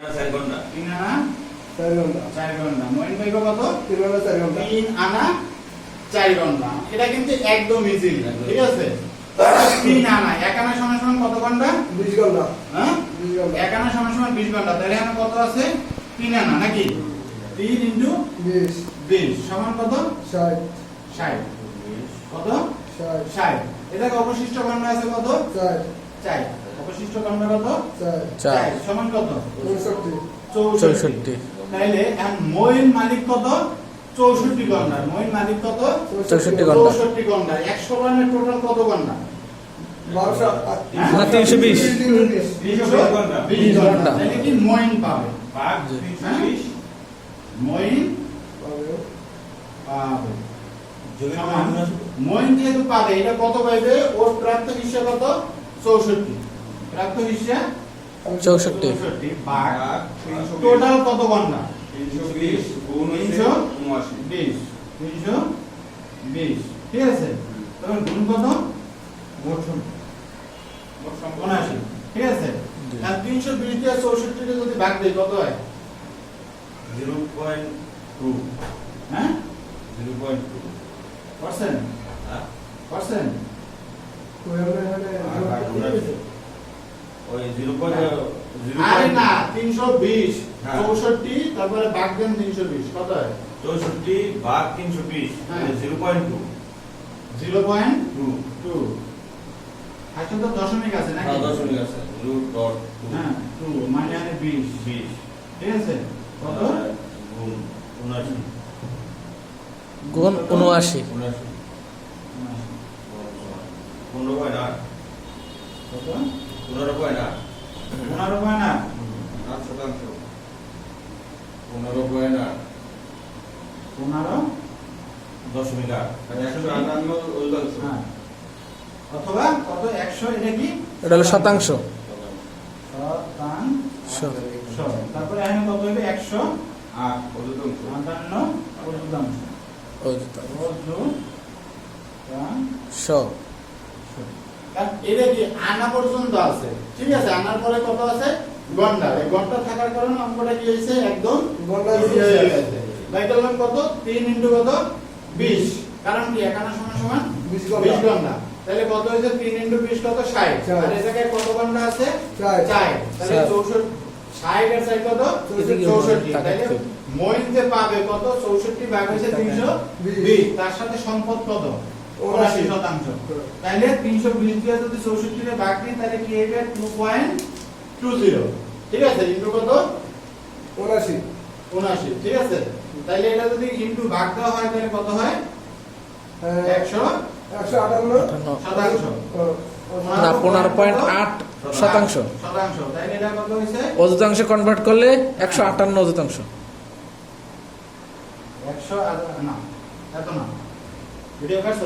চার ঘণ্টা। তিন আনা চার ঘণ্টা। চার ঘণ্টা। মইন ভাই কত? তিন ঘণ্টা চার ঘণ্টা। তিন আনা চার ঘণ্টা। এটা কিন্তু একদম ইজি ঠিক আছে? তিন আনা। এক আনা সমান সমান কত ঘণ্টা? বিশ ঘণ্টা। হ্যাঁ? এক আনা সমান সমান বিশ ঘণ্টা। তাহলে এখানে কত আছে? তিন আনা নাকি? তিন ইন্টু বিশ। বিশ। সমান কত? ষাট। ষাট। কত? ষাট। ষাট। এটাকে অবশিষ্ট ঘণ্টা আছে কত? চার চার অবশিষ্ট ঘণ্টা কত? চার। চার। সমান কত? চৌষট্টি। তাইলে এখন মইন মালিক কত? চৌষট্টি ঘণ্টা মইন মালিক কত? চৌষট্টি ঘণ্টা। চৌষট্টি ঘণ্টা একশো রানের টোটাল কত ঘণ্টা তিনশো বিশ। তিনশো বিশ তিনশো ঘণ্টা। বিশ বিশ ঘণ্টা ঘণ্টা। তাহলে কি মইন পাবে? ভাগ জি। তিনশো হ্যাঁ? মইন পাবে। মইন যেহেতু পাবে এটা কত পাইবে? ওর প্রাপ্ত হিসা কত? চৌষট্টি। প্রাপ্ত হিসা ভাগ। টোটাল কত ঘণ্টা? তিনশো বিশ তিনশো? বিশ। তিনশো বিশ। ঠিক আছে? তখন গুণ কত? মোট সম- মোট সম্পন্ন উনআশি। ঠিক আছে? আর তিনশো বিশ দিয়ে চৌষট্টিকে যদি ভাগ দিই কত হয়? Zero point two. হ্যাঁ? Zero point two. পার্সেন্ট? হ্যাঁ। পার্সেন্ট? আর না তিনশো বিশ হ্যাঁ। চৌষট্টি তারপরে ভাগ দেন তিনশো বিশ কত হয়? চৌষট্টি ভাগ তিনশো বিশ হ্যাঁ। Zero point two. Zero point two. Two. আসলে তো দশমিক আছে নাকি? দশমিক আছে রুট ডট হ্যাঁ টু মানে আনে বিশ। বিশ। ঠিক আছে? কত? গুণ উনআশি। গুণ উনআশি। উনআশি। পনেরো পয়েন্ট আট কত পনেরো পয়েন্ট আট পনেরো পয়েন্ট আট আট শতাংশ। পনেরো পয়েন্ট আট পনেরো? দশমিক আট। একশো আটান্ন শতাংশ হ্যাঁ। অথবা কত? একশো এটা কি? এটা হলো শতাংশ। শতাংশ। তারপরে এখানে কত হবে? একশো আট। শতাংশ আটান্ন চতুর্থাংশ ওই যে তার। চতুর্থাংশ। শ কারণ এটা কি আনা পর্যন্ত আছে। ঠিক আছে? আনার পরে কত আছে? ঘণ্টা এই ঘণ্টা থাকার কারণে অঙ্কটা কি হয়েছে? একদম ঘণ্টা হয়ে গেছে। তাই করলাম কত? তিন ইন্টু কত? বিশ। কারণ কি? একানা সমান সমান বিশ বিশ ঘণ্টা ঘণ্টা তাহলে কত হয়েছে? তিন ইন্টু বিশ কত? ষাট। ষাট। আর এ জায়গায় কত ঘণ্টা আছে? চার চার তাহলে চার। চৌষট্টি ষাট আর চার কত? এদিকে চৌষট্টি। টাকা তাহলে মইন যে পাবে কত? চৌষট্টি ভাগ হয়েছে তিনশো বিশ। বিশ। তার সাথে সম্পদ কত? উনআশি শতাংশ। তাহলে তিনশো বিশ দিয়ে যদি চৌষট্টিতে ভাগ দিই তাহলে কি হবে টু পয়েন্ট টু জিরো ঠিক আছে ইন্টু কত? উনআশি। উনআশি ঠিক আছে? তাহলে এটা যদি ইন্টু ভাগ দেওয়া হয় তাহলে কত একশো একশো আটান্ন। আটান্ন। শতাংশ না পনেরো পয়েন্ট আট শতাংশ। শতাংশ। এটা কত অযুতাংশ কনভার্ট করলে একশো আটান্ন অযুতাংশ। একশো না এত না। 有点开始。